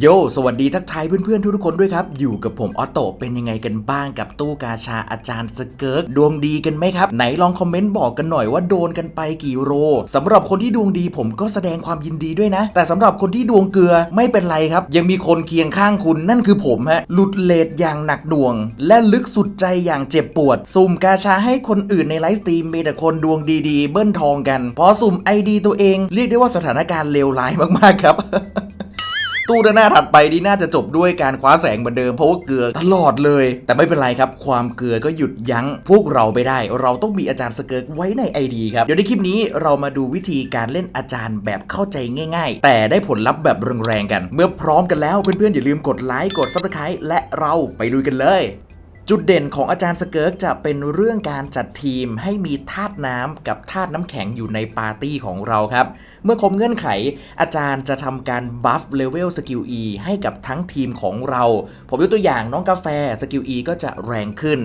โย สวัสดีทักทายเพื่อนๆ ทุกๆคนด้วยครับ อยู่กับผมออโตเป็นยังไงกันบ้างกับตู้กาชาอาจารย์สเกิร์กดวงดีกันไหมครับ ไหนลองคอมเมนต์บอกกันหน่อยว่าโดนกันไปกี่โรสำหรับคนที่ดวงดีผมก็แสดงความยินดีด้วยนะ แต่สำหรับคนที่ดวงเกลือไม่เป็นไรครับ ยังมีคนเคียงข้างคุณนั่นคือผมฮะหลุดเลทอย่างหนักหน่วง และลึกสุดใจอย่างเจ็บปวด สุ่มกาชาให้คนอื่นในไลฟ์สตรีมมีแต่คนดวงดีๆ เบิ้ลทองกันพอสุ่มไอดีตัวเองเรียกได้ว่าสถานการณ์เลวร้ายมากๆครับ ตู้ด้านหน้าถัดไปนี่น่าจะจบด้วยการคว้าแสงเหมือนเดิมเพราะว่าเกลือตลอดเลย แต่ไม่เป็นไรครับ ความเกลือก็หยุดยั้งพวกเราไปได้ เราต้องมีอาจารย์สเกิร์กไว้ในไอดีครับ เดี๋ยวในคลิปนี้เรามาดูวิธีการเล่นอาจารย์แบบเข้าใจง่าย ๆ แต่ได้ผลลัพธ์แบบแรงๆกัน เมื่อพร้อมกันแล้วเพื่อนๆอย่าลืมกดไลค์กดซับสไครต์และเราไปดูกันเลย จุดเด่นของอาจารย์สเกิร์กจะเป็นเรื่องการจัดทีมให้มีธาตุน้ำกับธาตุน้ำแข็งอยู่ในปาร์ตี้ของเราครับ เมื่อครบเงื่อนไข อาจารย์จะทำการบัฟเลเวลสกิล E ให้กับทั้งทีมของเรา ผมยกตัวอย่างน้องกาแฟสกิล E ก็จะแรงขึ้น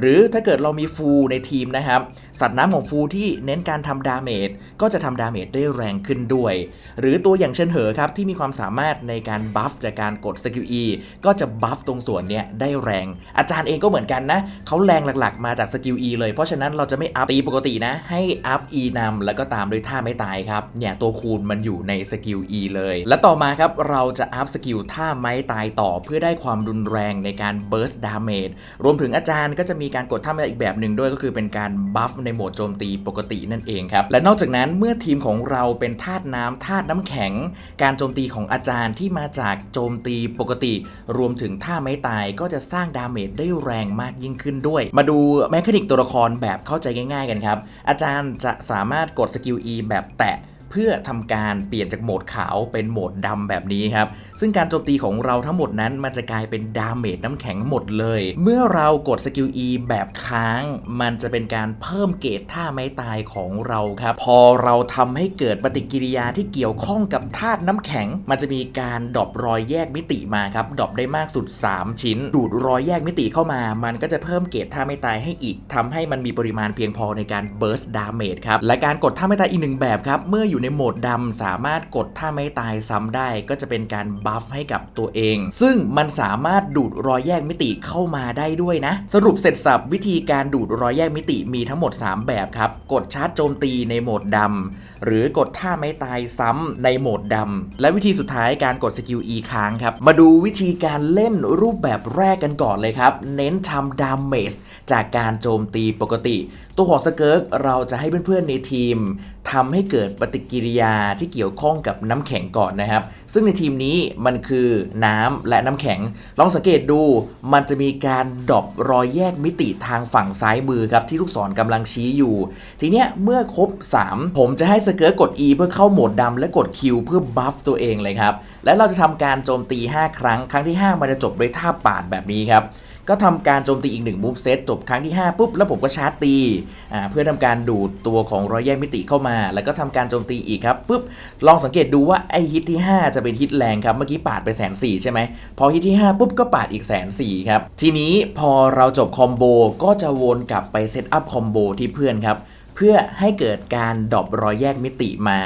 หรือถ้าเกิดเรามีฟูในทีมนะครับ สัตว์น้ำของฟูที่เน้นการทำดาเมจก็จะทำดาเมจได้แรงขึ้นด้วย หรือตัวอย่างเช่นเหอครับที่มีความสามารถในการบัฟจากการกดสกิล E ก็จะบัฟตรงส่วนเนี้ยได้แรง อาจารย์เองก็เหมือนกันนะเขาแรงหลักๆ มาจากสกิล E เลย เพราะฉะนั้นเราจะไม่อัพตีปกตินะ ให้อัพ E นำแล้วก็ตามด้วยท่าไม่ตายครับ เนี่ยตัวคูณมันอยู่ในสกิล E เลย และต่อมาครับเราจะอัพสกิลท่าไม้ตายต่อเพื่อได้ความรุนแรงในการ burst damage รวมถึงอาจารย์ก็จะมีการกดท่าไม่ตายอีกแบบหนึ่งด้วยก็คือเป็นการบัฟในโหมดโจมตีปกตินั่นเองครับ และนอกจากนั้นเมื่อทีมของเราเป็นธาตุน้ำธาตุน้ำแข็ง การโจมตีของอาจารย์ที่มาจากโจมตีปกติ รวมถึงท่าไม้ตายก็จะสร้างดาเมจได้แรงมากยิ่งขึ้นด้วย มาดูแมคานิกตัวละครแบบเข้าใจง่าย ๆ กันครับ อาจารย์จะสามารถกดสกิล E แบบแตะ เพื่อทำการเปลี่ยนจากโหมดขาวเป็นโหมดดำแบบนี้ครับ ซึ่งการโจมตีของเราทั้งหมดนั้นมันจะกลายเป็นดาเมจน้ำแข็งหมดเลย เมื่อเรากดสกิล E แบบค้าง มันจะเป็นการเพิ่มเกรดท่าไม้ตายของเราครับ พอเราทำให้เกิดปฏิกิริยาที่เกี่ยวข้องกับธาตุน้ำแข็ง มันจะมีการดรอปรอยแยกมิติมาครับดรอปได้มากสุด 3 ชิ้น ดูดรอยแยกมิติเข้ามา มันก็จะเพิ่มเกรดท่าไม้ตายให้อีกทำให้มันมีปริมาณเพียงพอในการเบิร์สดาเมจครับและการกดท่าไม้ตายอีกหนึ่งแบบครับเมื่ออยู่ในโหมดดำสามารถกดท่าไม้ตายซ้ำได้ ก็จะเป็นการบัฟให้กับตัวเอง ซึ่งมันสามารถดูดรอยแยกมิติเข้ามาได้ด้วยนะ สรุปเสร็จสับวิธีการดูดรอยแยกมิติมีทั้งหมด 3 แบบครับ กดชาร์จโจมตีในโหมดดำหรือกดท่าไม้ตายซ้ำในโหมดดำและวิธีสุดท้ายการกดสกิล E ค้างครับ มาดูวิธีการเล่นรูปแบบแรกกันก่อนเลยครับ เน้นทำดาเมจจากการโจมตีปกติ ตัวของสเกิร์กเราจะให้เพื่อนๆในทีมทำให้เกิดปฏิกิริยาที่เกี่ยวข้องกับน้ำแข็งก่อนนะครับ ซึ่งในทีมนี้มันคือน้ำและน้ำแข็ง ลองสังเกตดูมันจะมีการดรอปรอยแยกมิติทางฝั่งซ้ายมือครับที่ลูกศรกำลังชี้อยู่ ทีเนี้ยเมื่อครบ 3 ผมจะให้สเกิร์กกด E เพื่อเข้าโหมดดำและกด Q เพื่อบัฟตัวเองเลยครับและเราจะทำการโจมตี 5 ครั้งครั้งที่ 5 มันจะจบด้วยท่าปาดแบบนี้ครับ ก็ทำการโจมตีอีกหนึ่งมูฟเซตจบครั้งที่ 5 ปุ๊บ แล้วผมก็ชาร์จตีอ่าเพื่อทำการดูดตัวของรอยแยกมิติเข้ามา แล้วก็ทำการโจมตีอีกครับปุ๊บลองสังเกตดูว่าไอฮิตที่ 5 จะเป็นฮิตแรงครับ เมื่อกี้ปาดไปแสนสี่ใช่ไหมพอฮิตที่ 5 ปุ๊บก็ปาดอีกแสนสี่ครับทีนี้พอเราจบคอมโบก็จะวนกลับไปเซตอัพคอมโบที่เพื่อนครับเพื่อให้เกิดการดรอปรอยแยกมิติมา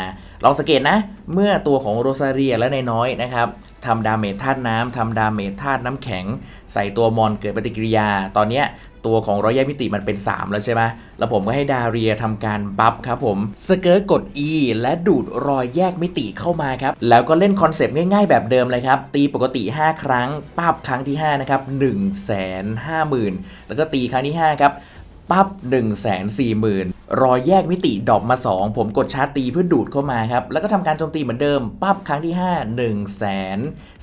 ลองสังเกตนะ เมื่อตัวของโรซาเรียและนายน้อยนะครับทำดาเมจธาตุน้ำทำดาเมจธาตุน้ำแข็ง ใส่ตัวมอนเกิดปฏิกิริยา ตอนเนี้ยตัวของรอยแยกมิติมันเป็น 3 แล้วใช่ไหมแล้วผมก็ให้ดาเรียทำการบัฟครับผมสเกิร์ตกด E และดูดรอยแยกมิติเข้ามาครับ แล้วก็เล่นคอนเซปต์ง่ายๆ แบบเดิมเลยครับ ตีปกติ 5 ครั้งปั๊บครั้งที่ 5 นะครับ 1 5 0 0 0 0 แล้วก็ตีครั้งที่ 5 ครับ ปั๊บ1 4 0 0 0 0 รอยแยกมิติดอกมา 2 ผมกดชาร์จตีเพื่อดูดเข้ามาครับ แล้วก็ทำการโจมตีเหมือนเดิม ปั๊บครั้งที่ 5 1 4 0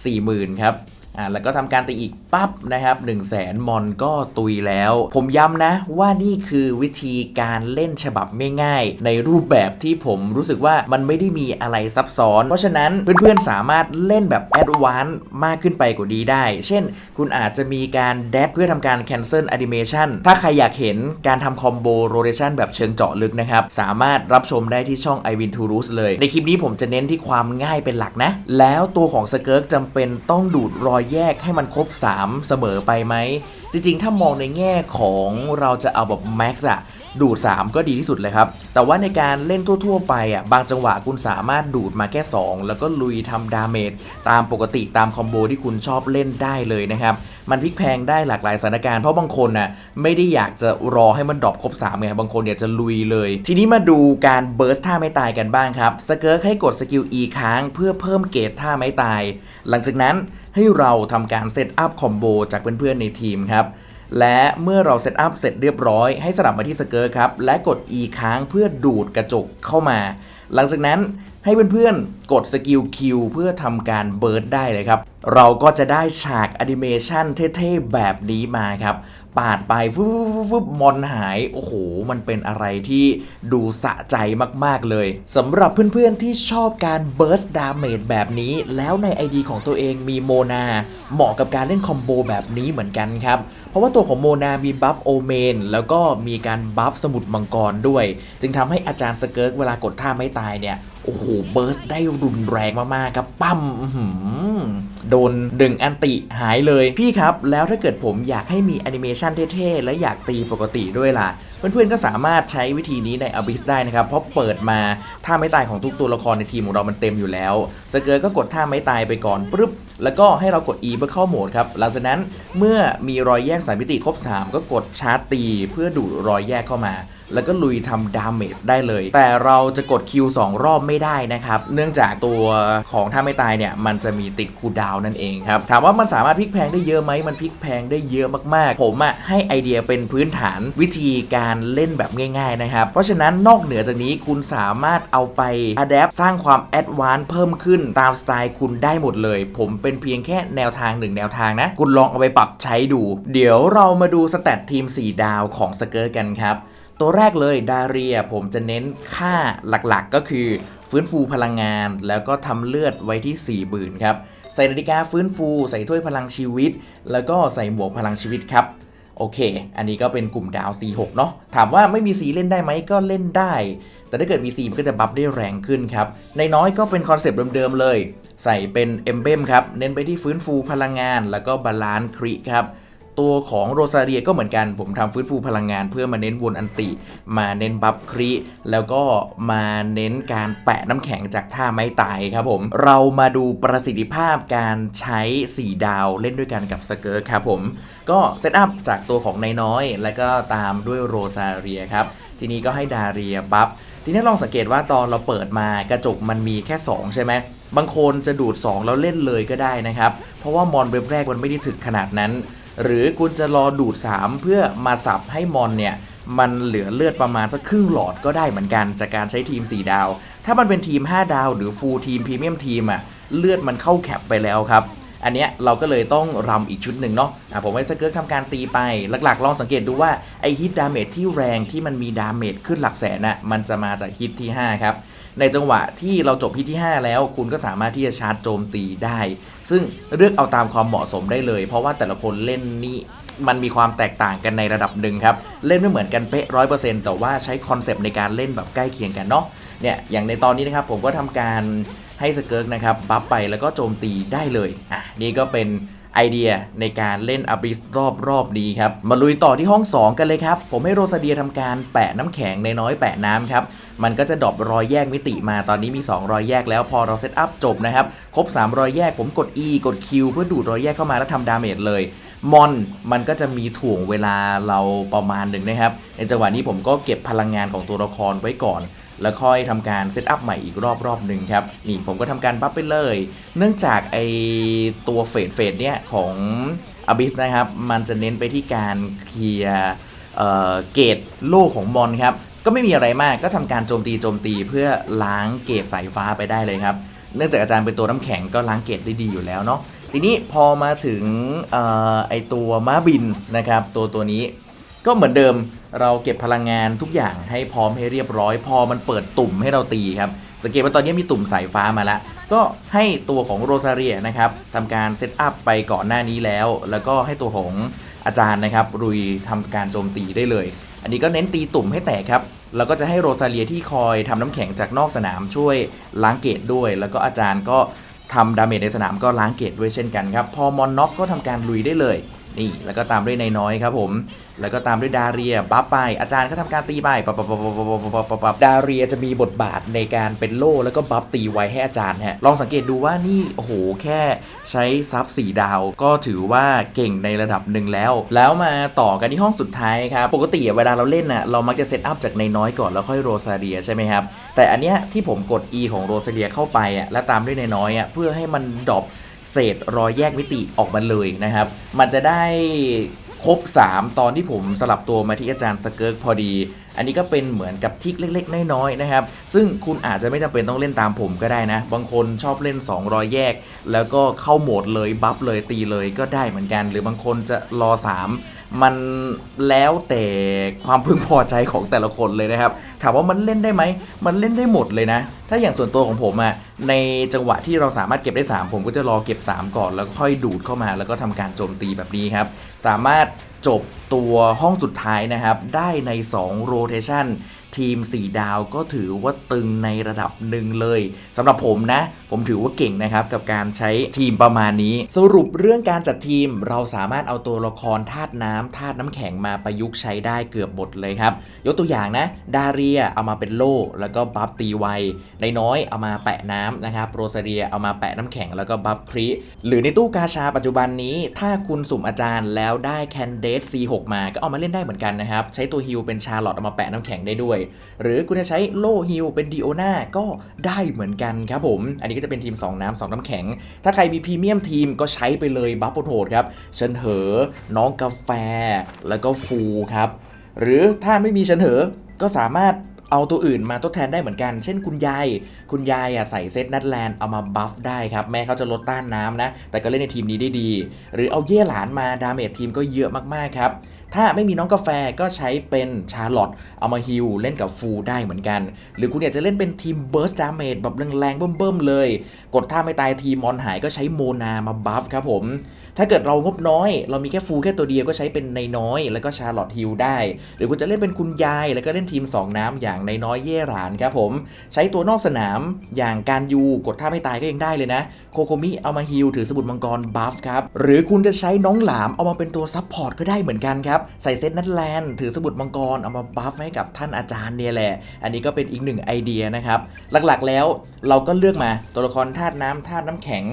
0 0 0 ครับ อ่าแล้วก็ทำการตีอีกปั๊บนะครับ1 0 0 0 0แสนมอนก็ตุยแล้ว ผมย้ำนะว่านี่คือวิธีการเล่นฉบับง่ายๆในรูปแบบที่ผมรู้สึกว่ามันไม่ได้มีอะไรซับซ้อน เพราะฉะนั้นเพื่อนๆสามารถเล่นแบบแอดวานซ์มากขึ้นไปกว่านี้ได้ เช่น คุณอาจจะมีการแดดเพื่อทำการ cancel animation ถ้าใครอยากเห็นการทำคอมโบ rotation แบบเชิงเจาะลึกนะครับ สามารถรับชมได้ที่ช่อง i w i n t o r u s เลย ในคลิปนี้ผมจะเน้นที่ความง่ายเป็นหลักนะ แล้วตัวของสเกิร์กจำเป็นต้องดูดรอยแยกให้มันครบ 3 เสมอไปไหม จริงๆ ถ้ามองในแง่ของเราจะเอาแบบแม็กซ์อะ ดูด 3 ก็ดีที่สุดเลยครับ แต่ว่าในการเล่นทั่ว ๆ ไปอะบางจังหวะคุณสามารถดูดมาแค่ 2 แล้วก็ลุยทำดาเมจตามปกติตามคอมโบที่คุณชอบเล่นได้เลยนะครับ มันพลิกแพงได้หลากหลายสถานการณ์เพราะบางคนน่ะไม่ได้อยากจะรอให้มันดรอปครบ3ไงบางคนอยากจะลุยเลย ทีนี้มาดูการเบิร์สท่าไม่ตายกันบ้างครับสเกิร์กให้กดสกิล E ค้างเพื่อเพิ่มเกรดท่าไม่ตาย หลังจากนั้นให้เราทำการเซตอัพคอมโบจากเพื่อนๆในทีมครับ และเมื่อเราเซตอัพเสร็จเรียบร้อยให้สลับมาที่สเกิร์ตครับ และกด E ค้างเพื่อดูดกระจกเข้ามา หลังจากนั้นให้เพื่อนๆ กดสกิล Q เพื่อทำการเบิร์ดได้เลยครับ เราก็จะได้ฉากแอนิเมชันเท่ๆ แบบนี้มาครับ ปาดไปฟึบฟึบฟึบมอนหาย โอ้โห มันเป็นอะไรที่ดูสะใจมาก ๆ เลยสำหรับเพื่อน ๆ ที่ชอบการเบิร์สดาเมจแบบนี้ แล้วใน ID ของตัวเองมีโมนาเหมาะกับการเล่นคอมโบแบบนี้เหมือนกันครับ เพราะว่าตัวของโมนามีบัฟโอเมนแล้วก็มีการบัฟสมุดมังกรด้วย จึงทำให้อาจารย์สเกิร์กเวลากดท่าไม่ตายเนี่ย โอ้โห เบิร์สได้รุนแรงมาก ๆ ครับ ปั้มโดนดึงอันติหายเลย พี่ครับ แล้วถ้าเกิดผมอยากให้มีแอนิเมชันเท่ ๆ และอยากตีปกติด้วยล่ะ เพื่อน ๆ ก็สามารถใช้วิธีนี้ใน Abyss ได้นะครับ เพราะเปิดมาท่าไม่ตายของทุกตัวละครในทีมของเรามันเต็มอยู่แล้ว สเกิร์ตก็กดท่าไม่ตายไปก่อนปึ๊บแล้วก็ให้เรากด E เพื่อเข้าโหมดครับ หลังจากนั้นเมื่อมีรอยแยกสายมิติครบ 3 ก็กดชาร์จตี เพื่อดูดรอยแยกเข้ามา แล้วก็ลุยทำดาเมจได้เลย แต่เราจะกด Q 2รอบไม่ได้นะครับ เนื่องจากตัวของถ้าไม่ตายเนี่ย มันจะมีติดคูดาวนั่นเองครับ ถามว่ามันสามารถพลิกแพงได้เยอะไหมมันพลิกแพงได้เยอะมากๆ ผมอะให้ไอเดียเป็นพื้นฐานวิธีการเล่นแบบง่ายๆนะครับ เพราะฉะนั้นนอกเหนือจากนี้คุณสามารถเอาไปอัดแอปสร้างความแอดวานซ์เพิ่มขึ้นตามสไตล์คุณได้หมดเลย ผมเป็นเพียงแค่แนวทางหนึ่งแนวทางนะ คุณลองเอาไปปรับใช้ดู เดี๋ยวเรามาดูสแตททีม 4 ดาวของสเกอร์กันครับ ตัวแรกเลยดาเรียผมจะเน้นค่าหลักๆ ก็คือฟื้นฟูพลังงาน แล้วก็ทำเลือดไว้ที่4 0,000ื่นครับ ใส่นาฬิกาฟื้นฟู ใส่ถ้วยพลังชีวิต แล้วก็ใส่หมวกพลังชีวิตครับโอเค อันนี้ก็เป็นกลุ่มดาว C6 เนาะ ถามว่าไม่มีสีเล่นได้ไหมก็เล่นได้ แต่ถ้าเกิดมีสีมันก็จะบัฟได้แรงขึ้นครับ ในน้อยก็เป็นคอนเซปต์เดิมๆเลย ใส่เป็นเอมเบมครับ เน้นไปที่ฟื้นฟูพลังงาน แล้วก็บาลานซ์คริครับ ตัวของโรซาเรียก็เหมือนกัน ผมทำฟื้นฟูพลังงานเพื่อมาเน้นวนอันติ มาเน้นบัฟคริแล้วก็มาเน้นการแปะน้ำแข็งจากท่าไม้ตายครับผม เรามาดูประสิทธิภาพการใช้ 4 ดาวเล่นด้วยกันกับสเกิร์ตครับผม ก็เซตอัพจากตัวของนายน้อย แล้วก็ตามด้วยโรซาเรียครับ ทีนี้ก็ให้ดาเรียบัฟทีนี้ลองสังเกตว่าตอนเราเปิดมากระจกมันมีแค่ 2 ใช่ไหมบางคนจะดูด 2 แล้วเล่นเลยก็ได้นะครับ เพราะว่ามอนเว็บแรกมันไม่ได้ถึกขนาดนั้น หรือคุณจะรอดูด 3 เพื่อมาสับให้มอนเนี่ยมันเหลือเลือดประมาณสักครึ่งหลอดก็ได้เหมือนกันจากการใช้ทีม 4 ดาว ถ้ามันเป็นทีม 5 ดาว หรือฟูลทีมพรีเมียมทีมอะเลือดมันเข้าแคปไปแล้วครับ อันเนี้ยเราก็เลยต้องรำอีกชุดหนึ่งเนาะะผมให้สเกิร์ตทำการตีไป หลักๆ ลองสังเกตดูว่าไอฮิตดาเมจที่แรงที่มันมีดาเมจขึ้นหลักแสนน่ะมันจะมาจากฮิตที่ 5 ครับในจังหวะที่เราจบฮิตที่ 5 แล้วคุณก็สามารถที่จะชาร์จโจมตีได้ ซึ่งเลือกเอาตามความเหมาะสมได้เลย เพราะว่าแต่ละคนเล่นนี่มันมีความแตกต่างกันในระดับหนึ่งครับ เล่นไม่เหมือนกันเป๊ะร้อยเปอร์เซ็นต์แต่ว่าใช้คอนเซปต์ในการเล่นแบบใกล้เคียงกันเนาะเนี่ยอย่างในตอนนี้นะครับผมก็ทำการให้สเกิร์กนะครับบัฟไปแล้วก็โจมตีได้เลยอะนี่ก็เป็น ไอเดียในการเล่นอ b ิสรอบรอบดีครับ มาลุยต่อที่ห้อง 2 กันเลยครับ ผมให้โรซาเดียทำการแปะน้ำแข็งในน้อยแปะน้ำครับ มันก็จะดรอปรอยแยกมิติมาตอนนี้มี 2 รอยแยกแล้วพอเราเซตอัพจบนะครับ ครบ 3 รอยแยกผมกด E กด Q เพื่อดูดรอยแยกเข้ามาแล้วทำดาเมจเลยมอนมันก็จะมีถ่วงเวลาเราประมาณหนึ่งนะครับ ในจังหวะนี้ผมก็เก็บพลังงานของตัวละครไว้ก่อน แล้วค่อยทำการเซตอัพใหม่อีกรอบรอบหนึ่งครับนี่ผมก็ทำการบัฟไปเลย เนื่องจากไอตัวเฟดเฟดเนี่ยของอ b ิสนะครับ มันจะเน้นไปที่การเคลียร์เกตโล่ของมอนครับ ก็ไม่มีอะไรมากก็ทำการโจมตีโจมตีเพื่อล้างเกตสายฟ้าไปได้เลยครับ เนื่องจากอาจารย์เป็นตัวน้ำแข็งก็ล้างเกตได้ดีอยู่แล้วเนาะทีนี้พอมาถึงออไอตัวม้าบินนะครับ ตัวตัวนี้ ก็เหมือนเดิมเราเก็บพลังงานทุกอย่างให้พร้อมให้เรียบร้อย พอมันเปิดตุ่มให้เราตีครับสังเกตว่าตอนนี้มีตุ่มสายฟ้ามาแล้ว ก็ให้ตัวของโรซาเรียนะครับทำการเซตอัพไปก่อนหน้านี้แล้ว แล้วก็ให้ตัวของอาจารย์นะครับรุยทำการโจมตีได้เลย อันนี้ก็เน้นตีตุ่มให้แตกครับแล้วก็จะให้โรซาเลียที่คอยทำน้ำแข็งจากนอกสนามช่วยล้างเกตด้วย แล้วก็อาจารย์ก็ทำดาเมจในสนามก็ล้างเกตด้วยเช่นกันครับ พอมอนน็อกก็ทำการลุยได้เลย นี่แล้วก็ตามด้วยนายน้อยครับผม แล้วก็ตามด้วยดาเรียบัฟไป อาจารย์ก็ทำการตีไปปับปับปับปับปับปับปับปับปับดาเรียจะมีบทบาทในการเป็นโล่แล้วก็บัฟตีไว้ให้อาจารย์ฮะ ลองสังเกตดูว่านี่โอ้โหแค่ใช้ซับสี่ดาว ก็ถือว่าเก่งในระดับหนึ่งแล้ว แล้วมาต่อกันที่ห้องสุดท้ายครับ ปกติเวลาเราเล่นน่ะเรามักจะเซตอัพจากในน้อยก่อนแล้วค่อยโรซาเรียใช่ไหมครับ แต่อันเนี้ยที่ผมกด E ของโรซาเรียเข้าไปอะและตามด้วยในน้อยอะเพื่อให้มันดรอปเศษรอยแยกมิติออกมาเลยนะครับ มันจะได้ ครบ 3 ตอนที่ผมสลับตัวมาที่อาจารย์สเกิร์กพอดี อันนี้ก็เป็นเหมือนกับทิกเล็ก ๆ น้อยๆนะครับ ซึ่งคุณอาจจะไม่จำเป็นต้องเล่นตามผมก็ได้นะ บางคนชอบเล่น2รอยแยก แล้วก็เข้าโหมดเลยบัฟเลยตีเลยก็ได้เหมือนกัน หรือบางคนจะรอ 3 มันแล้วแต่ความพึงพอใจของแต่ละคนเลยนะครับ ถามว่ามันเล่นได้ไหม มันเล่นได้หมดเลยนะ ถ้าอย่างส่วนตัวของผมอะในจังหวะที่เราสามารถเก็บได้ 3 ผมก็จะรอเก็บ 3 ก่อน แล้วค่อยดูดเข้ามา แล้วก็ทำการโจมตีแบบนี้ครับ สามารถจบตัวห้องสุดท้ายนะครับ ได้ใน2 rotation ทีม 4 ดาวก็ถือว่าตึงในระดับหนึ่งเลยสำหรับผมนะ ผมถือว่าเก่งนะครับ กับการใช้ทีมประมาณนี้ สรุปเรื่องการจัดทีมเราสามารถเอาตัวละครธาตุน้ำธาตุน้ำแข็งมาประยุกต์ใช้ได้เกือบหมดเลยครับ ยกตัวอย่างนะ ดาเรียเอามาเป็นโล่แล้วก็บัฟตีไวในน้อยเอามาแปะน้ำนะครับโรซาเรียเอามาแปะน้ำแข็งแล้วก็บัฟคริหรือในตู้กาชาปัจจุบันนี้ ถ้าคุณสุ่มอาจารย์แล้วได้แคนเดต C6 มาก็เอามาเล่นได้เหมือนกันนะครับใช้ตัวฮิลเป็นชาร์ลอตเอามาแปะน้ำแข็งได้ด้วยหรือคุณจะใช้โลฮิลเป็นดิโอนาก็ได้เหมือนกันครับผม อันนี้ก็จะเป็นทีม 2 น้ำสองน้ำแข็ง ถ้าใครมีพรีเมียมทีมก็ใช้ไปเลยบัฟโหดครับเชิญเหอ น้องกาแฟ แล้วก็ฟูครับ หรือถ้าไม่มีเชิญเหอ ก็สามารถเอาตัวอื่นมาทดแทนได้เหมือนกัน เช่นคุณยาย คุณยายอะใส่เซตนัดแลนด์เอามาบัฟได้ครับ แม้เขาจะลดต้านน้ำนะ แต่ก็เล่นในทีมนี้ได้ดี หรือเอาเย่หลานมาดาเมจทีมก็เยอะมากๆครับ ถ้าไม่มีน้องกาแฟก็ใช้เป็นชาร์ลอตเอามาฮิลเล่นกับฟูได้เหมือนกัน หรือคุณอยากจะเล่นเป็นทีมเบิร์สดาเมจแบบแรงๆเบิ่มๆเลย กดท่าไม่ตายทีมมอนหายก็ใช้โมนามาบัฟครับผม ถ้าเกิดเรางบน้อย เรามีแค่ฟูแค่ตัวเดียวก็ใช้เป็นในน้อย แล้วก็ชาร์ลอตฮิลได้ หรือคุณจะเล่นเป็นคุณยายแล้วก็เล่นทีม 2 น้ำอย่างในน้อยเย่หรานครับผม ใช้ตัวนอกสนามอย่างการยูกดท่าไม่ตายก็ยังได้เลยนะโคโคมิเอามาฮิลถือสมุดมังกรบัฟครับหรือคุณจะใช้น้องหลามเอามาเป็นตัวซับพอร์ตก็ได้เหมือนกันครับใส่เซตนัทแลนด์ถือสมุดมังกรเอามาบัฟให้กับท่านอาจารย์เนี่ยแหละ อันนี้ก็เป็นอีกหนึ่งไอเดียนะครับ หลักๆแล้วเราก็เลือกมาตัวละครธาตุน้ำธาตุน้ำแข็ง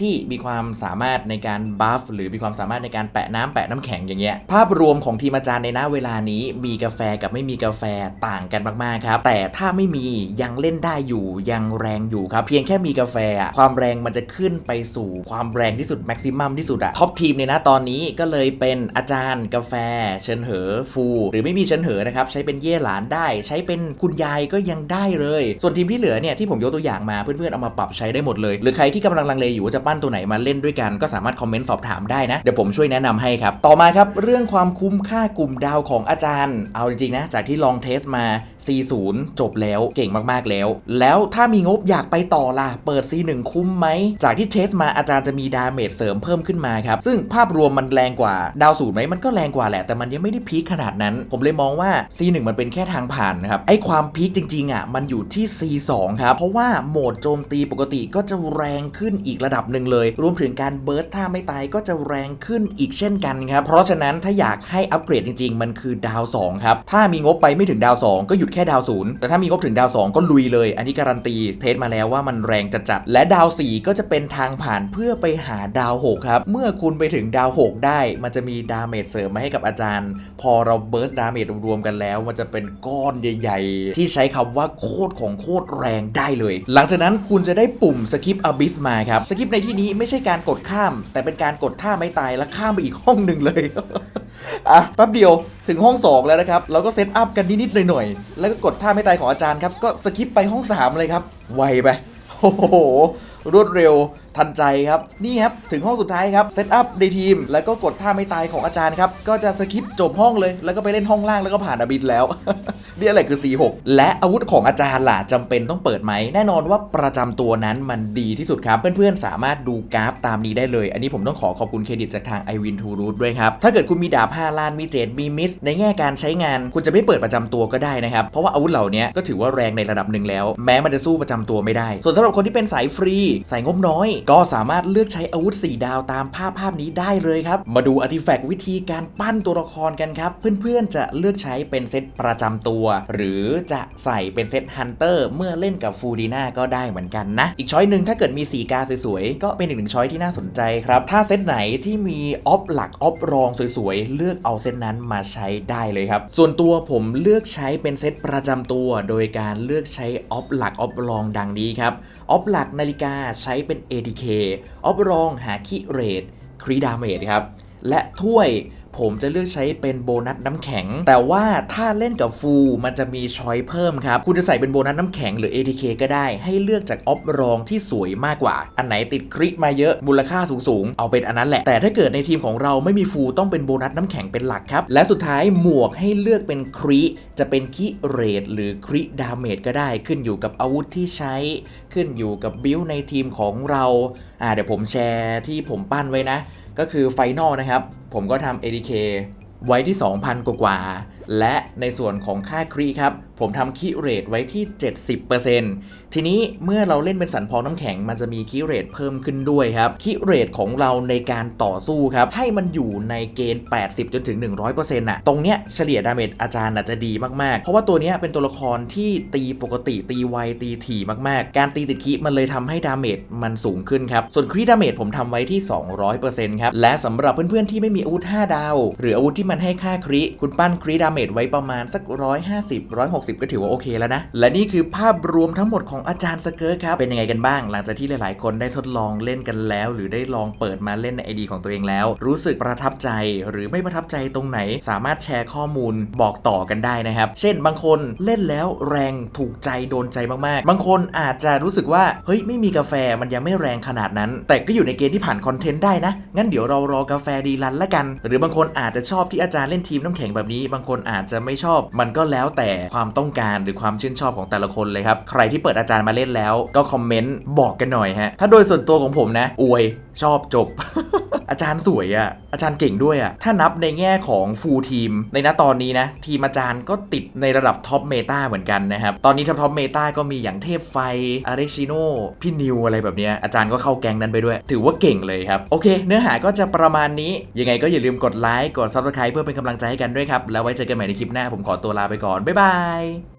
ที่มีความสามารถในการบัฟหรือมีความสามารถในการแปะน้ำแปะน้ำแข็งอย่างเงี้ยภาพรวมของทีมอาจารย์ในหน้าเวลานี้ มีกาแฟกับไม่มีกาแฟต่างกันมากๆครับแต่ถ้าไม่มียังเล่นได้อยู่ยังแรงอยู่ครับเพียงแค่มีกาแฟ ความแรงมันจะขึ้นไปสู่ความแรงที่สุดแม็กซิมัมที่สุดอะท็อปทีมในนะตอนนี้ก็เลยเป็นอาจารย์กาแฟเชิญเหอฟู หรือไม่มีเชิญเหอนะครับใช้เป็นเย่หลานได้ ใช้เป็นคุณยายก็ยังได้เลย ส่วนทีมที่เหลือเนี่ยที่ผมยกตัวอย่างมาเพื่อนๆเอามาปรับใช้ได้หมดเลย หรือใครที่กำลังลังเลอยู่ว่าจะปั้นตัวไหนมาเล่นด้วยกัน ก็สามารถคอมเมนต์สอบถามได้นะเดี๋ยวผมช่วยแนะนำให้ครับ ต่อมาครับเรื่องความคุ้มค่ากลุ่มดาวของอาจารย์ เอาจริงๆนะจากที่ลองเทสมา C0 จบแล้วเก่งมากๆแล้ว แล้วถ้ามีงบอยากไปต่อล่ะ เปิด C1 คุ้มไหม จากที่เทสมาอาจารย์จะมีดาเมจเสริมเพิ่มขึ้นมาครับ ซึ่งภาพรวมมันแรงกว่า ดาวศูนย์ไหมมันก็แรงกว่าแหละ แต่มันยังไม่ได้พีคขนาดนั้น ผมเลยมองว่า C1 มันเป็นแค่ทางผ่านนะครับ ไอความพีคจริงๆอะมันอยู่ที่ C2 ครับ เพราะว่าโหมดโจมตีปกติก็จะแรงขึ้นอีกระดับหนึ่งเลย รวมถึงการเบิร์สท่าไม่ตายก็จะแรงขึ้นอีกเช่นกันครับ เพราะฉะนั้นถ้าอยากให้อัปเกรดจริง ๆ มันคือดาว2ครับ ถ้ามีงบไปไม่ถึงดาว 2 ก็หยุดแค่ดาวศูนย์แต่ถ้ามีงบถึงดาว 2 ก็ลุยเลย อันนี้การันตีเทสมาแล้วว่ามันแรงจัดๆและดาว 4 ก็จะเป็นทางผ่านเพื่อไปหาดาว 6 ครับ เมื่อคุณไปถึงดาว 6 ได้ มันจะมีดาเมจเสริมมาให้กับอาจารย์ พอเราเบิร์สดาเมจรวมกันแล้ว มันจะเป็นก้อนใหญ่ ๆ ที่ใช้คำว่าโคตรของโคตรแรงได้เลย หลังจากนั้นคุณจะได้ปุ่มสกิปอ b ิสมาครับสกิปในที่นี้ไม่ใช่การกดข้าม แต่เป็นการกดท่าไม่ตายแล้วข้ามไปอีกห้องหนึ่งเลย อะแป๊บเดียวถึงห้อง 2 แล้วนะครับ เราก็เซตอัพกันนิดๆหน่อยๆ แล้วก็กดท่าไม่ตายของอาจารย์ครับ ก็สคิปไปห้อง 3 เลยครับ ไวไป โอ้โห รวดเร็วทันใจครับ นี่ครับ ถึงห้องสุดท้ายครับเซตอัพในทีม แล้วก็กดท่าไม่ตายของอาจารย์ครับ ก็จะสคิปจบห้องเลย แล้วก็ไปเล่นห้องล่างแล้วก็ผ่านอบินแล้วนี่อะไรคือ C6 และอาวุธของอาจารย์ล่ะจำเป็นต้องเปิดไหม แน่นอนว่าประจำตัวนั้นมันดีที่สุดครับ เพื่อนๆ สามารถดูกราฟตามนี้ได้เลย อันนี้ผมต้องขอขอบคุณเครดิตจากทาง i w i n to root ด้วยครับ ถ้าเกิดคุณมีดาบ5ล้านมีเจดมีมิส ในแง่การใช้งาน คุณจะไม่เปิดประจำตัวก็ได้นะครับ เพราะว่าอาวุธเหล่านี้ก็ถือว่าแรงในระดับหนึ่งแล้ว แม้มันจะสู้ประจำตัวไม่ได้ ส่วนสำหรับคนที่เป็นสายฟรีใส่งบน้อยก็สามารถเลือกใช้อาวุธ 4 ดาวตามภาพภาพนี้ได้เลยครับ มาดูอาร์ติแฟกต์วิธีการปั้นตัวละครกันครับ เพื่อนๆจะเลือกใช้เป็นเซตประจำตัว หรือจะใส่เป็นเซตฮันเตอร์เมื่อเล่นกับฟูดีน่าก็ได้เหมือนกันนะ อีกช้อยหนึ่งถ้าเกิดมีสีกาสวยๆ ก็เป็นอีกหนึ่งช้อยที่น่าสนใจครับ ถ้าเซตไหนที่มีออฟหลักออฟรองสวยๆ เลือกเอาเซตนั้นมาใช้ได้เลยครับ ส่วนตัวผมเลือกใช้เป็นเซตประจำตัว โดยการเลือกใช้ออฟหลักออฟรองดังนี้ครับออฟหลักนาฬิกาใช้เป็น ATK ออฟรองหาคิเรตครีดาเมจครับ และถ้วย ผมจะเลือกใช้เป็นโบนัสน้ำแข็ง แต่ว่าถ้าเล่นกับฟูลมันจะมีช้อยเพิ่มครับ คุณจะใส่เป็นโบนัสน้ำแข็งหรือ ATK ก็ได้ ให้เลือกจากออฟรองที่สวยมากกว่า อันไหนติดคริมาเยอะมูลค่าสูงๆ เอาเป็นอันนั้นแหละ แต่ถ้าเกิดในทีมของเราไม่มีฟูลต้องเป็นโบนัสน้ำแข็งเป็นหลักครับ และสุดท้ายหมวกให้เลือกเป็นคริจะเป็นคิเรทหรือคริดาเมจก็ได้ขึ้นอยู่กับอาวุธที่ใช้ ขึ้นอยู่กับบิลในทีมของเราอ่าเดี๋ยวผมแชร์ที่ผมปั้นไว้นะ ก็คือไฟนอลนะครับ ผมก็ทำ ADK ไว้ที่ 2,000 กว่า และในส่วนของค่าครีครับ ผมทำคีเรทไว้ที่ 70%ทีนี้เมื่อเราเล่นเป็นสันพองน้ำแข็งมันจะมีคีเรทเพิ่มขึ้นด้วยครับคีเรทของเราในการต่อสู้ครับ ให้มันอยู่ในเกณฑ์ 80 จนถึง 100%น่ะ ตรงเนี้ยเฉลี่ยดาเมจอาจารย์น่ะจะดีมาก ๆ เพราะว่าตัวเนี้ยเป็นตัวละครที่ตีปกติตีไวตีถี่มาก ๆ การตีติดคีมันเลยทำให้ดาเมจมันสูงขึ้นครับ ส่วนครีดาเมจผมทำไว้ที่ 200%ครับ และสำหรับเพื่อน ๆ ที่ไม่มีอาวุธ5ดาว หรืออาวุธที่มันให้ค่าครีคุณปั้นครีดาเมจไว้ประมาณสัก 150 160 ก็ถือว่าโอเคแล้วนะ และนี่คือภาพรวมทั้งหมดของอาจารย์สเกิร์ตครับ เป็นยังไงกันบ้าง หลังจากที่หลายๆ คนได้ทดลองเล่นกันแล้ว หรือได้ลองเปิดมาเล่นในไอดีของตัวเองแล้ว รู้สึกประทับใจหรือไม่ประทับใจตรงไหน สามารถแชร์ข้อมูลบอกต่อกันได้นะครับ เช่นบางคนเล่นแล้วแรงถูกใจโดนใจมากๆ บางคนอาจจะรู้สึกว่าเฮ้ยไม่มีกาแฟมันยังไม่แรงขนาดนั้น แต่ก็อยู่ในเกณฑ์ที่ผ่านคอนเทนต์ได้นะงั้นเดี๋ยวเรารอกาแฟดีรันละกัน หรือบางคนอาจจะชอบที่อาจารย์เล่นทีมน้ำแข็งแบบนี้บางคนอาจจะไม่ชอบ มันก็แล้วแต่ความต้องการหรือความชื่นชอบของแต่ละคนเลยครับ ใครที่เปิดอาจารย์มาเล่นแล้ว ก็คอมเมนต์บอกกันหน่อยฮะ ถ้าโดยส่วนตัวของผมนะ อวย ชอบจบ อาจารย์สวยอะ่ะ อาจารย์เก่งด้วยอะ่ะ ถ้านับในแง่ของฟูลทีม ในณตอนนี้นะ ทีมอาจารย์ก็ติดในระดับท็อปเมตาเหมือนกันนะครับ ตอนนี้ท็อปท็อปเมตาก็มีอย่างเทพไฟอาริชิโนพี่นิวอะไรแบบเนี้ยอาจารย์ก็เข้าแกงนั้นไปด้วย ถือว่าเก่งเลยครับ โอเค เนื้อหาก็จะประมาณนี้ ยังไงก็อย่าลืมกดไลค์กด subscribe เพื่อเป็นกำลังใจให้กันด้วยครับ แล้วไว้เจอกันใหม่ในคลิปหน้าผมขอตัวลาไปก่อนบ๊ายบาย